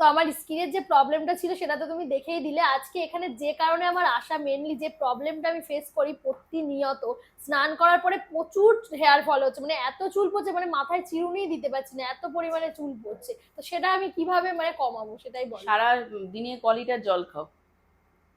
তো আমার স্কিনের যে প্রবলেমটা ছিল সেটা তো তুমি দেখেই দিলে। আজকে এখানে যে কারণে আমার আসা মেনলি যে প্রবলেমটা আমি ফেস করি প্রতিনিয়ত স্নান করার পরে প্রচুর হেয়ার ফল হচ্ছে মানে এত চুল পড়ছে মানে মাথায় চিরুনি দিতে পারছি না এত পরিমাণে চুল পড়ছে। তো সেটা আমি কীভাবে মানে কমাবো সেটাই বল। সারা দিনে ক লিটার জল খাও।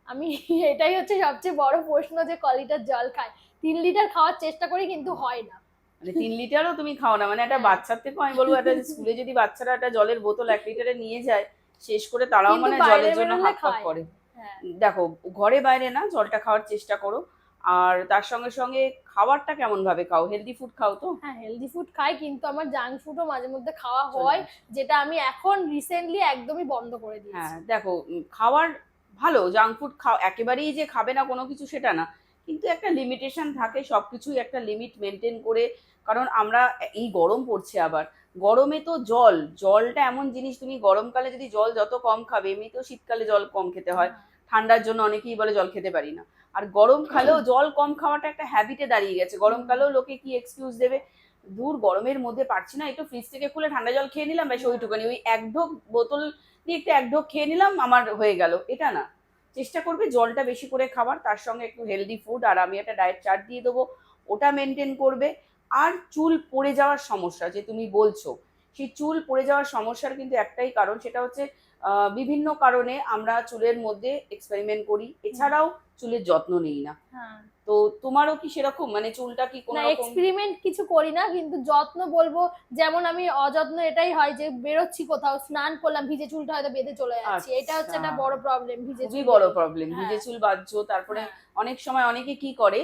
আমি এটাই হচ্ছে সবচেয়ে বড় প্রশ্ন যে ক লিটার জল খায়। তিন লিটার খাওয়ার চেষ্টা করি কিন্তু হয় না। মানে তিন লিটারও তুমি খাও না মানে একটা। বাচ্চার থেকেও আমি বলব একটা স্কুলে যদি বাচ্চারা একটা জলের বোতল এক লিটারে নিয়ে যায় শেষ করে তারাও মানে জলের জন্য হাত পাক করে। হ্যাঁ। দেখো ঘরে বাইরে না জলটা খাওয়ার চেষ্টা করো। আর তার সঙ্গে সঙ্গে খাবারটা কেমন ভাবে খাও? হেলদি ফুড খাও তো? হ্যাঁ হেলদি ফুড খাই কিন্তু আমার জাঙ্ক ফুডও মাঝে মধ্যে খাওয়া হয় যেটা আমি এখন রিসেন্টলি একদমই বন্ধ করে দিয়েছি। হ্যাঁ দেখো খাওয়ার ভালো জাঙ্ক ফুড খাও একেবারেই যে খাবে না কোনো কিছু সেটা না। কিন্তু একটা লিমিটেশন থাকে সব কিছুই একটা লিমিট মেনটেন করে কারণ আমরা এই গরম পড়ছে আবার। গরমে তো জল জলটা এমন জিনিস তুমি গরমকালে যদি জল যত কম খাবে এমনিতেও শীতকালে জল কম খেতে হয়। ঠান্ডার জন্য অনেকেই বলে জল খেতে পারি না। আর গরম খালেও জল কম খাওয়াটা একটা হ্যাবিটে দাঁড়িয়ে গেছে। গরমকালেও লোকে কি এক্সকিউজ দেবে? দূর গরমের মধ্যে পারছি না একটু ফ্রিজ থেকে খুলে ঠান্ডা জল খেয়ে নিলাম ব্যাস ওইটুখানি ওই এক ঢোক বোতল দিয়ে একটু এক ঢোক খেয়ে নিলাম আমার হয়ে গেল। এটা না। চেষ্টা করবে জলটা বেশি করে খাবার তার সঙ্গে একটু হেলদি ফুড আর আমি একটা ডায়েট চার্ট দিয়ে দেবো ওটা মেনটেন করবে। আর চুল পড়ে যাওয়ার সমস্যা যে তুমি বলছো সেই চুল পড়ে যাওয়ার সমস্যার কিন্তু একটাই কারণ সেটা হচ্ছে বিভিন্ন কারণে আমরা চুলের মধ্যে এক্সপেরিমেন্ট করি। এছাড়াও চুলের যত্ন নিই না। হ্যাঁ। তো তোমারও কি সেরকম? মানে চুলটা কি কোনো এক্সপেরিমেন্ট কিছু করি না কিন্তু যত্ন বলব যেমন আমি অযত্ন এটাই হয় যে বেরোচ্ছি কোথাও স্নান করলাম ভিজে চুলটা হয়তো বেঁধে চলে যাচ্ছে। এটা হচ্ছে একটা আচ্ছা। বড় প্রবলেম ভিজে চুল বড় প্রবলেম হ্যাঁ। ভিজে চুল বাঁধছো তারপরে হ্যাঁ, অনেক সময় অনেকে কি করে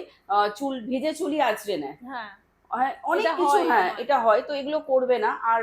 চুল ভিজে চুলই আঁচড়ে নেয়। হ্যাঁ। হ্যাঁ, অনেক কিছু হ্যাঁ এটা হয়। তো এগুলো করবে না। আর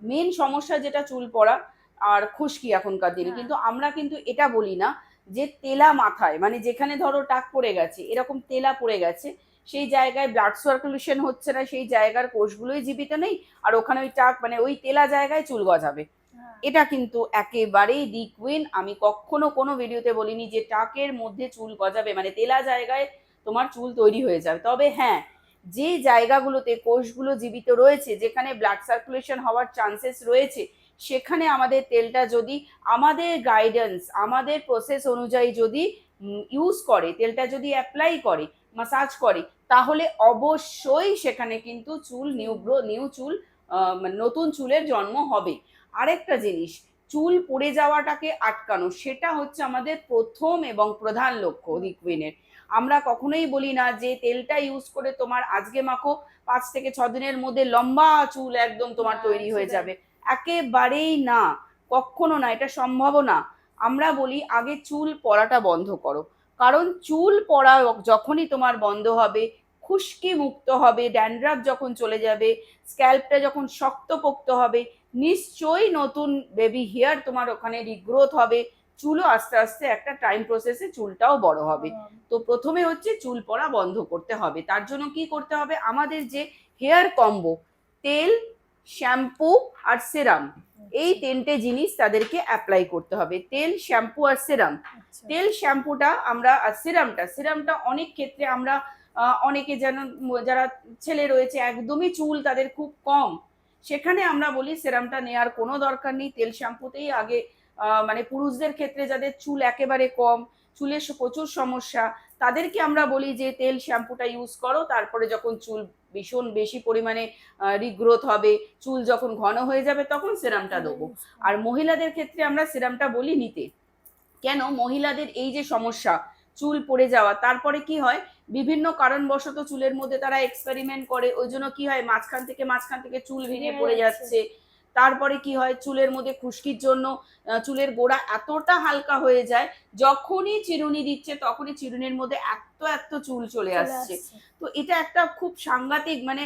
মেন সমস্যা যেটা চুল পড়া আর খুশকি এখনকার দিনে হ্যাঁ। কিন্তু আমরা কিন্তু এটা বলি না যে তেলা মাথায় মানে যেখানে ধরো টাক পড়ে গেছে এরকম তেলা পড়ে গেছে সেই জায়গায় ব্লাড সার্কুলেশন হচ্ছে না সেই জায়গার কোষগুলোই জীবিত নেই আর ওখানে ওই টাক মানে ওই তেলা জায়গায় চুল গজাবে হ্যাঁ। এটা কিন্তু একেবারেই ডিকুইন আমি কখনো কোনো ভিডিওতে বলিনি যে টাকের মধ্যে চুল গজাবে মানে তেলা জায়গায় তোমার চুল তৈরি হয়ে যাবে তবে হ্যাঁ যে জায়গাগুলোতে কোষগুলো জীবিত রয়েছে যেখানে ব্লাড সার্কুলেশন হওয়ার চান্সেস রয়েছে সেখানে আমাদের তেলটা যদি আমাদের গাইডেন্স আমাদের প্রসেস অনুযায়ী যদি ইউজ করে তেলটা যদি অ্যাপ্লাই করে মাসাজ করে তাহলে অবশ্যই সেখানে কিন্তু চুল নিউ গ্রো নিউ চুল মানে নতুন চুলের জন্ম হবে। আরেকটা জিনিস চুল পড়ে যাওয়াটাকে আটকানো সেটা হচ্ছে আমাদের প্রথম এবং প্রধান লক্ষ্য লিকুইনের আমরা কখনোই বলি না যে তেলটা ইউজ করে তোমার আজকে মাখো পাঁচ থেকে ছ দিনের মধ্যে লম্বা চুল একদম তোমার হ্যাঁ, তৈরি হয়ে যাবে। একেবারেই না কখনো না এটা সম্ভব না। আমরা বলি আগে চুল পড়াটা বন্ধ করো। কারণ চুল পড়া যখনই তোমার বন্ধ হবে খুশকি মুক্ত হবে ড্যান্ড্রাফ যখন চলে যাবে স্ক্যাল্পটা যখন শক্তপোক্ত হবে নিশ্চয়ই নতুন বেবি হেয়ার তোমার ওখানে রিগ্রোথ হবে। চুলও আস্তে আস্তে একটা টাইম প্রসেসে চুলটাও বড় হবে। তো প্রথমে হচ্ছে চুল পড়া বন্ধ করতে হবে। তার জন্য কি করতে হবে? আমাদের যে হেয়ার কম্বো তেল শ্যাম্পু আর সেরাম। এই তিনটে জিনিস তাদেরকে অ্যাপ্লাই করতে হবে। তেল শ্যাম্পু আর সেরাম। আচ্ছা। তেল শ্যাম্পুটা আমরা আর সিরামটা সিরামটা অনেক ক্ষেত্রে আমরা অনেকে যেন যারা ছেলে রয়েছে একদমই চুল তাদের খুব কম। সেখানে আমরা বলি সেরামটা নেওয়ার কোনো দরকার নেই। তেল শ্যাম্পুতেই আগে মানে পুরুষদের ক্ষেত্রে যাদের চুল একেবারে কম চুলের প্রচুর সমস্যা তাদেরকে আমরা বলি যে তেল শ্যাম্পুটা ইউজ করো। তারপরে যখন চুল ভীষণ বেশি পরিমাণে রিগ্রোথ হবে চুল যখন ঘন হয়ে যাবে তখন সিরামটা দেবো। আর মহিলাদের ক্ষেত্রে আমরা সিরামটা বলি নিতে। কেন? মহিলাদের এই যে সমস্যা চুল পড়ে যাওয়া তারপরে কি হয়? বিভিন্ন কারণবশত চুলের মধ্যে তারা এক্সপেরিমেন্ট করে ওই জন্য কি হয়? মাঝখান থেকে মাঝখান থেকে চুল ভেঙে পড়ে যাচ্ছে। তারপরে কি হয় চুলের মধ্যে খুশকির জন্য চুলের গোড়া এতটা হালকা হয়ে যায় যখনই চিরুনি দিচ্ছে তখনই চিরুনির মধ্যে এত এত চুল চলে আসছে। তো এটা একটা খুব সাংঘাতিক মানে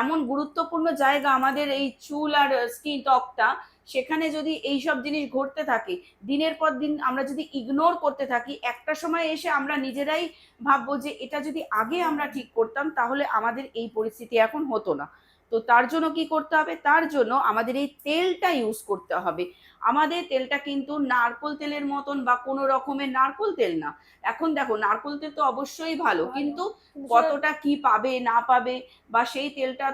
এমন গুরুত্বপূর্ণ জায়গা আমাদের এই চুল আর স্কিন ত্বকটা সেখানে যদি এই সব জিনিস ঘটতে থাকে দিনের পর দিন আমরা যদি ইগনোর করতে থাকি একটা সময় এসে আমরা নিজেরাই ভাববো যে এটা যদি আগে আমরা ঠিক করতাম তাহলে আমাদের এই পরিস্থিতি এখন হতো না। তো তার জন্য কি করতে হবে? তার জন্য আমাদের এই তেলটা ইউজ করতে হবে। আমাদের তেলটা কিন্তু নারকোল তেলের মতন বা কোনো রকমের নারকোল তেল না। এখন দেখো নারকোল তেল তো অবশ্যই ভালো। কিন্তু কতটা কি পাবে না পাবে বা সেই তেলটা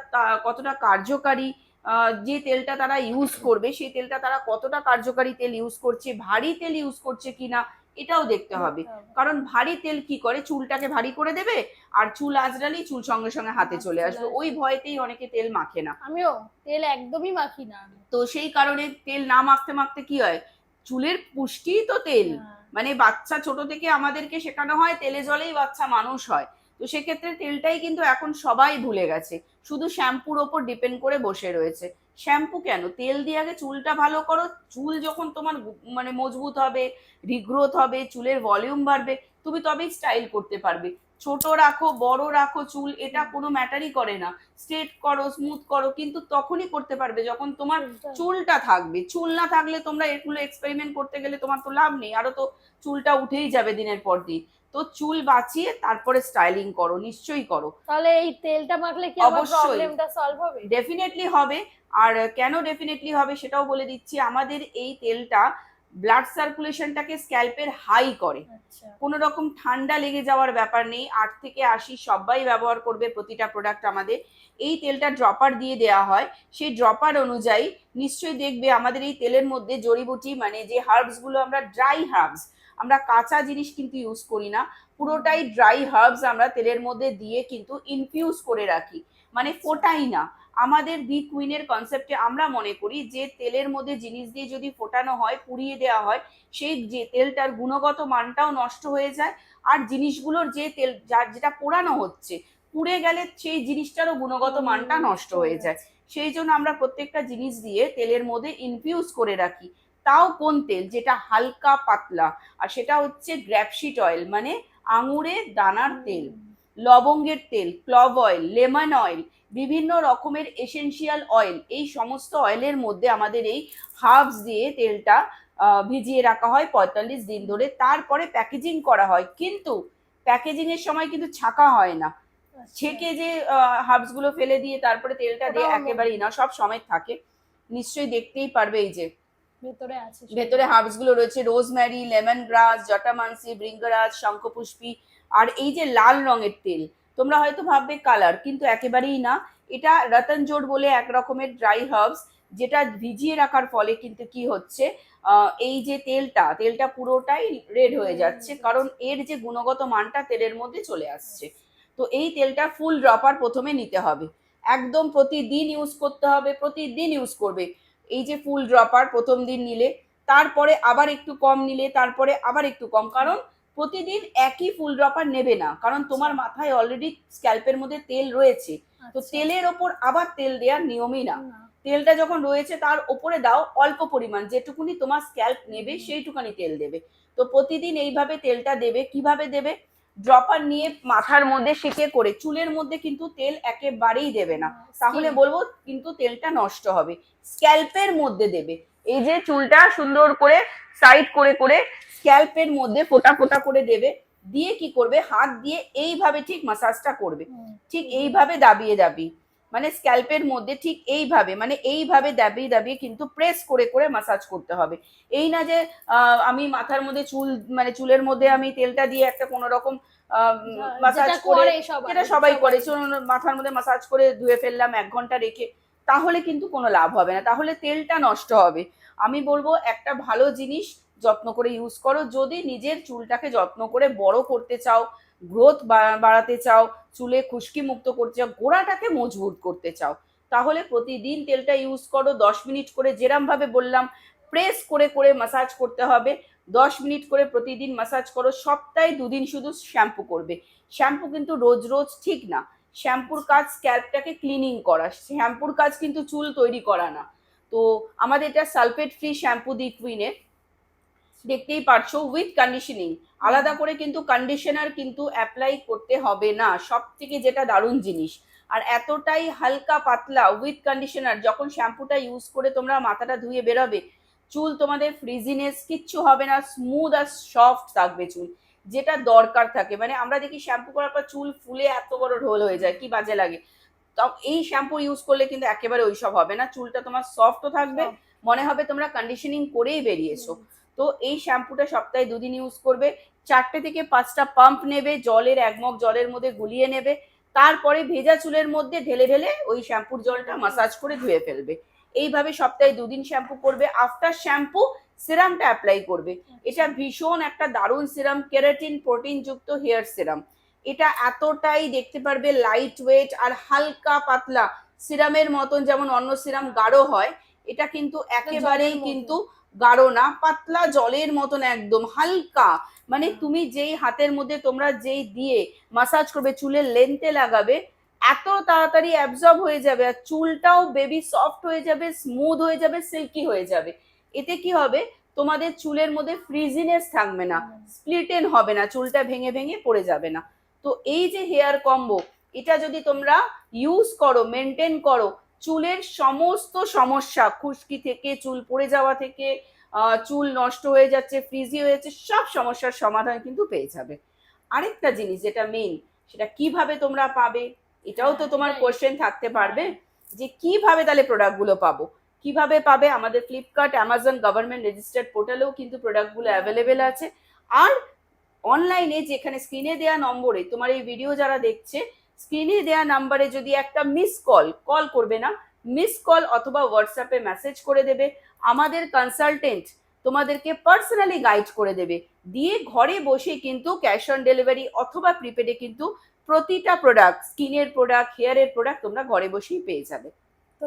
কতটা কার্যকারী আহ, যে তেলটা তারা ইউজ করবে সেই তেলটা তারা কতটা কার্যকারী তেল ইউজ করছে ভারী তেল ইউজ করছে কিনা এটাও দেখতে হবে। কারণ ভারী তেল কি করে? চুলটাকে ভারী করে দেবে আর চুল আজরালি চুল সঙ্গে সঙ্গে হাতে চলে আসবে। ওই ভয়তেই অনেকে তেল মাখে না। আমিও তেল একদমই মাখি না তো সেই কারণে তেল না মাখতে মাখতে কি হয়? চুলের পুষ্টিই তো তেল। হ্যাঁ। মানে বাচ্চা ছোট থেকে আমাদেরকে শেখানো হয় তেলে জলেই বাচ্চা মানুষ হয়। তো সেক্ষেত্রে তেলটাই কিন্তু এখন সবাই ভুলে গেছে। শুধু শ্যাম্পুর ওপর ডিপেন্ড করে বসে রয়েছে। শ্যাম্পু কেন? তেল দিয়ে আগে চুলটা ভালো করো, চুল যখন তোমার মানে মজবুত হবে রিগ্রোথ হবে, চুলের ভলিউম বাড়বে, তুমি তবেই স্টাইল করতে পারবে। ছোট রাখো বড় রাখো চুল এটা কোনো ম্যাটারই করে না। স্ট্রেট করো স্মুথ করো কিন্তু তখনই করতে পারবে যখন তোমার চুলটা- থাকবে। চুল না থাকলে তোমরা এগুলো এক্সপেরিমেন্ট করতে গেলে তোমার তো লাভ নেই আরও তো চুলটা উঠেই যাবে দিনের পর দিন। তো চুল বাঁচিয়ে তারপরে স্টাইলিং করো নিশ্চয়ই করো। তাহলে এই তেলটা মাখলে কি আমার অবশ্যই। প্রবলেমটা সলভ হবে? ডেফিনেটলি হবে আর কেন ডেফিনেটলি হবে সেটাও বলে দিচ্ছি। আমাদের এই তেলটা ব্লাড সার্কুলেশনটাকে স্ক্যাল্পের হাই করে। আচ্ছা। কোনো রকম ঠান্ডা লেগে যাওয়ার ব্যাপার নেই। আট থেকে আশি সবাই ব্যবহার করবে প্রতিটা প্রোডাক্ট আমাদের। এই তেলটা ড্রপার দিয়ে দেওয়া হয়। সেই ড্রপার অনুযায়ী নিশ্চয়ই দেখবে আমাদের এই তেলের মধ্যে জড়িবুটি মানে যে হার্বসগুলো আমরা ড্রাই হার্বস আমরা কাঁচা জিনিস কিন্তু ইউজ করি না। পুরোটাই ড্রাই হার্বস আমরা তেলের মধ্যে দিয়ে কিন্তু ইনফিউজ করে রাখি। মানে ফোটাই না। আমাদের দি কুইনের কনসেপ্টে আমরা মনে করি যে তেলের মধ্যে জিনিস দিয়ে যদি ফোটানো হয় পুড়িয়ে দেওয়া হয় সেই যে তেলটার গুণগত মানটাও নষ্ট হয়ে যায়। আর জিনিসগুলোর যে তেল যার যেটা পোড়ানো হচ্ছে পুড়ে গেলে সেই জিনিসটারও গুণগত মানটা নষ্ট হয়ে যায়। সেই জন্য আমরা প্রত্যেকটা জিনিস দিয়ে তেলের মধ্যে ইনফিউজ করে রাখি। তাও কোন তেল? যেটা হালকা পাতলা। আর সেটা হচ্ছে গ্র্যাপসিট অয়েল মানে আঙুরের দানার তেল লবঙ্গের তেল ক্লভ অয়েল লেমন অয়েল বিভিন্ন রকমের এসেনশিয়াল অয়েল এই সমস্ত অয়েলের মধ্যে আমাদের এই হার্বস দিয়ে তেলটা ভিজিয়ে রাখা হয় পঁয়তাল্লিশ দিন ধরে। তারপরে প্যাকেজিং করা হয়। কিন্তু প্যাকেজিং এর সময় কিন্তু ছাকা হয় না। আচ্ছা। ছেঁকে যে হার্বসগুলো ফেলে দিয়ে তারপরে তেলটা দিয়ে একেবারেই না সব সময় থাকে। নিশ্চয়ই দেখতেই পারবে এই যে। ভেতরে আছে ভেতরে হার্বসগুলো রয়েছে রোজম্যারি লেমন গ্রাস জটামানসি ব্রিঙ্গারাজ শঙ্খপুষ্পী আর এই যে লাল রঙের তেল তোমরা হয়তো ভাববে কালার কিন্তু একেবারেই না। এটা রতন জোড় বলে এক রকমের ড্রাই হার্বস যেটা ভিজিয়ে রাখার ফলে কিন্তু কি হচ্ছে এই যে তেলটা তেলটা পুরোটাই রেড হয়ে যাচ্ছে কারণ এর যে গুণগত মানটা তেলের মধ্যে চলে আসছে। তো এই তেলটা ফুল ড্রপার প্রথমে নিতে হবে। একদম প্রতিদিন ইউজ করতে হবে প্রতিদিন ইউজ করবে। এই যে ফুল ড্রপার প্রথম দিন নিলে তারপরে আবার একটু কম নিলে তারপরে আবার একটু কম কারণ প্রতিদিন একই ফুল ড্রপার নেবে না কারণ তোমার মাথায় অলরেডি স্ক্যাল্পের মধ্যে তেল রয়েছে। তো আচ্ছা। তেলের ওপর আবার তেল দেওয়ার নিয়মই না। না। তেলটা যখন রয়েছে তার ওপরে দাও অল্প পরিমাণ যেটুকুনি তোমার স্ক্যাল্প নেবে সেইটুকানি তেল দেবে। তো প্রতিদিন এইভাবে তেলটা দেবে কীভাবে দেবে? ড্রপার নিয়ে মাথার মধ্যে সেকে করে চুলের মধ্যে কিন্তু তেল একেবারেই দেবে না। তাহলে বলব কিন্তু তেলটা নষ্ট হবে। স্ক্যাল্পের মধ্যে দেবে। এই যে চুলটা সুন্দর করে সাইড করে করে স্ক্যাল্পের মধ্যে ফোটা ফোটা করে দেবে। দিয়ে কি করবে? হাত দিয়ে এইভাবে ঠিক মাসাজটা করবে। ঠিক এইভাবে দাবিয়ে দাবি। মানে স্ক্যাল্পের মধ্যে ঠিক এইভাবে মানে এইভাবে দাবিয়ে দাবিয়ে কিন্তু প্রেস করে করে মাসাজ করতে হবে। এই না যে আমি মাথার মধ্যে চুল মানে চুলের মধ্যে আমি তেলটা দিয়ে একটা কোনো রকম মাসাজ করে করে সবাই করে। মাথার মধ্যে মাসাজ করে ধুয়ে ফেললাম এক ঘণ্টা রেখে তাহলে কিন্তু কোনো লাভ হবে না। তাহলে তেলটা নষ্ট হবে। আমি বলব একটা ভালো জিনিস যত্ন করে ইউজ করো। যদি নিজের চুলটাকে যত্ন করে বড় করতে চাও গ্রোথ বাড়াতে চাও, চুলে খুশকি মুক্ত করতে চাও, গোড়াটাকে মজবুত করতে চাও, তাহলে প্রতিদিন তেলটা ইউজ করো। দশ মিনিট করে যেরম ভাবে বললাম প্রেস করে করে মাসাজ করতে হবে। দশ মিনিট করে প্রতিদিন মাসাজ করো। সপ্তাহে দুদিন শুধু শ্যাম্পু করবে। শ্যাম্পু কিন্তু রোজ রোজ ঠিক না। শ্যাম্পুর কাজ স্ক্যাল্পটাকে ক্লিনিং করা। শ্যাম্পুর কাজ কিন্তু চুল তৈরি করা না। তো আমাদের এটা সালফেট ফ্রি শ্যাম্পু দি কুইনের দেখতেই পারছ উইথ কন্ডিশনিং আলাদা করে কিন্তু কন্ডিশনার কিন্তু অ্যাপ্লাই করতে হবে না সব থেকে যেটা দারুণ জিনিস। আর এতটাই হালকা পাতলা উইথ কন্ডিশনার যখন শ্যাম্পুটা ইউজ করে তোমরা মাথাটা ধুয়ে বেরোবে চুল তোমাদের ফ্রিজিনেস কিচ্ছু হবে না স্মুথ আর সফট থাকবে চুল। যেটা দরকার থাকে মানে আমরা দেখি শ্যাম্পু করার পর চুল ফুলে এত বড় ঢোল হয়ে যায় কি বাজে লাগে। তো এই শ্যাম্পু ইউজ করলে কিন্তু একেবারে ওইসব হবে না চুলটা তোমার সফটও থাকবে মনে হবে তোমরা কন্ডিশনিং করেই বেরিয়েছো। তো এই শ্যাম্পুটা সপ্তাহে দুদিন ইউজ করবে চারটে থেকে পাঁচটা পাম্প নেবে জলের এক মগ জলের মধ্যে গুলিয়ে নেবে তারপরে ভেজা চুলের মধ্যে ঢেলে ঢেলে ওই শ্যাম্পুর জলটা মাসাজ করে ধুয়ে ফেলবে। এইভাবে সপ্তাহে দুদিন শ্যাম্পু করবে আফটার শ্যাম্পু সিরামটা অ্যাপ্লাই করবে। এটা ভীষণ একটা দারুণ সিরাম কেরাটিন প্রোটিন যুক্ত হেয়ার সিরাম এটা এতটাই দেখতে পারবে লাইট ওয়েট আর হালকা পাতলা। সিরামের মতন যেমন অন্য সিরাম গাঢ় হয় এটা কিন্তু একেবারেই কিন্তু গাঢ় না পাতলা জলের মতন একদম হালকা। মানে তুমি যেই হাতের মধ্যে তোমরা যেই দিয়ে মাসাজ করবে চুলের লেন্থে লাগাবে এত তাড়াতাড়ি অ্যাবজর্ব হয়ে যাবে আর চুলটাও বেবি সফট হয়ে যাবে স্মুথ হয়ে যাবে সিল্কি হয়ে যাবে। এতে কি হবে? তোমাদের চুলের মধ্যে ফ্রিজিনেস থাকবে না স্প্লিটেন হবে না চুলটা ভেঙে ভেঙে পড়ে যাবে না। তো এই যে হেয়ার কম্বো এটা যদি তোমরা ইউজ করো মেনটেন করো চুলের সমস্ত সমস্যা খুশকি থেকে চুল পড়ে যাওয়া থেকে চুল নষ্ট হয়ে যাচ্ছে ফ্রিজি হয়ে যাচ্ছে সব সমস্যার সমাধান কিন্তু পেয়ে যাবে। আরেকটা জিনিস যেটা মেইন সেটা কীভাবে তোমরা পাবে? এটাও তো তোমার কোশ্চেন থাকতে পারবে যে কীভাবে তাহলে প্রোডাক্টগুলো পাবো? কীভাবে পাবে? আমাদের ফ্লিপকার্ট অ্যামাজন গভর্নমেন্ট রেজিস্টার্ড পোর্টালেও কিন্তু প্রোডাক্টগুলো অ্যাভেলেবেল আছে। আর অনলাইনে যেখানে স্ক্রিনে দেওয়া নম্বরে তোমার এই ভিডিও যারা দেখছে স্ক্রিনে দেয়া নাম্বারে যদি একটা মিস কল কল করবে না মিস কল অথবা হোয়াটসঅ্যাপে মেসেজ করে দেবে, আমাদের কনসালটেন্ট তোমাদেরকে পার্সোনালি গাইড করে দেবে। দিয়ে ঘরে বসে কিন্তু ক্যাশ অন ডেলিভারি অথবা প্রিপেডে কিন্তু প্রতিটা প্রোডাক্ট স্কিনের প্রোডাক্ট হেয়ারের প্রোডাক্ট তোমরা ঘরে বসেই পেয়ে যাবে।